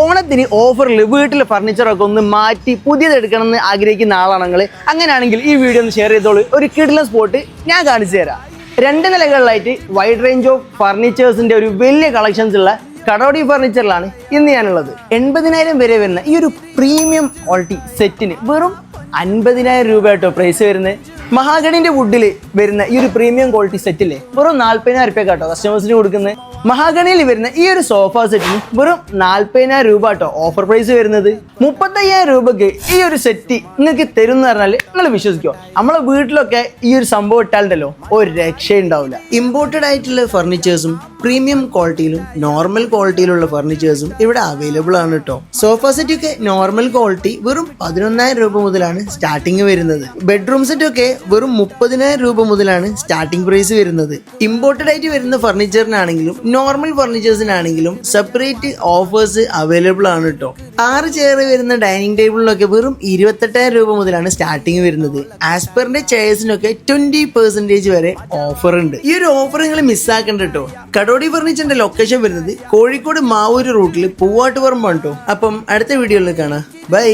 ഓണത്തിന് ഓഫറിൽ വീട്ടിൽ ഫർണിച്ചറൊക്കെ ഒന്ന് മാറ്റി പുതിയത് എടുക്കണം എന്ന് ആഗ്രഹിക്കുന്ന ആളാണെങ്കിൽ അങ്ങനെയാണെങ്കിൽ ഈ വീഡിയോ ഒന്ന് ഷെയർ ചെയ്തോളൂ. ഒരു കിടിലൻ സ്പോട്ട് ഞാൻ കാണിച്ചു തരാം. രണ്ട് നിലകളിലായിട്ട് വൈഡ് റേഞ്ച് ഓഫ് ഫർണിച്ചേഴ്സിന്റെ ഒരു വലിയ കളക്ഷൻസ് ഉള്ള കടോടി ഫർണിച്ചറിലാണ് ഇന്ന് ഞാനുള്ളത്. എൺപതിനായിരം വരെ വരുന്ന ഈ ഒരു പ്രീമിയം ക്വാളിറ്റി സെറ്റിന് വെറും അൻപതിനായിരം രൂപ കേട്ടോ പ്രൈസ് വരുന്നത്. മഹാഗണിന്റെ വുഡിൽ വരുന്ന ഈ ഒരു പ്രീമിയം ക്വാളിറ്റി സെറ്റില്ലേ വെറും നാല്പതിനായിരം രൂപ കേട്ടോ കസ്റ്റമേഴ്സിന് കൊടുക്കുന്നത് മഹാഗണിയിൽ വരുന്ന ഈ ഒരു സോഫ സെറ്റിന് വെറും നാല്പതിനായിരം രൂപ കേട്ടോ ഓഫർ പ്രൈസ് വരുന്നത്. മുപ്പത്തയ്യായിരം രൂപക്ക് ഈ ഒരു സെറ്റ് നിങ്ങൾക്ക് തരും എന്ന് പറഞ്ഞാൽ നിങ്ങൾ വിശ്വസിക്കോ. നമ്മളെ വീട്ടിലൊക്കെ ഈ ഒരു സംഭവം ഇട്ടാലുണ്ടല്ലോ ഒരു രക്ഷ ഉണ്ടാവില്ല ഇമ്പോർട്ടഡ് ആയിട്ടുള്ള ഫർണിച്ചേഴ്സും പ്രീമിയം ക്വാളിറ്റിയിലും നോർമൽ ക്വാളിറ്റിയിലുള്ള ഫർണിച്ചേഴ്സും ഇവിടെ അവൈലബിൾ ആണ് കേട്ടോ സോഫ സെറ്റ് ഒക്കെ നോർമൽ ക്വാളിറ്റി വെറും പതിനൊന്നായിരം രൂപ മുതലാണ് സ്റ്റാർട്ടിങ് വരുന്നത്. ബെഡ്റൂം സെറ്റ് ഒക്കെ വെറും മുപ്പതിനായിരം രൂപ മുതലാണ് സ്റ്റാർട്ടിംഗ് പ്രൈസ് വരുന്നത്. ഇമ്പോർട്ടഡ് ആയിട്ട് വരുന്ന ഫർണിച്ചറിനാണെങ്കിലും നോർമൽ ഫർണിച്ചേഴ്സിനാണെങ്കിലും സെപ്പറേറ്റ് ഓഫേഴ്സ് അവൈലബിൾ ആണ് കേട്ടോ ആറ് ചെയർ വരുന്ന ഡൈനിങ് ടേബിളിനൊക്കെ വെറും ഇരുപത്തെട്ടായിരം രൂപ മുതലാണ് സ്റ്റാർട്ടിങ് വരുന്നത്. ആസ്പെറിന്റെ ചെയർസിനൊക്കെ ട്വന്റി പെർസെന്റേജ് വരെ ഓഫർ ഉണ്ട്. ഈ ഒരു ഓഫർ നിങ്ങൾ മിസ്സാക്കണ്ട കേട്ടോ കടോടി ഫർണിച്ചറിന്റെ ലൊക്കേഷൻ വരുന്നത് കോഴിക്കോട് മാവൂര് റൂട്ടിൽ പൂവാട്ടുപറമ്പാണ് കേട്ടോ അപ്പം അടുത്ത വീഡിയോയിൽ കാണാം. ബൈ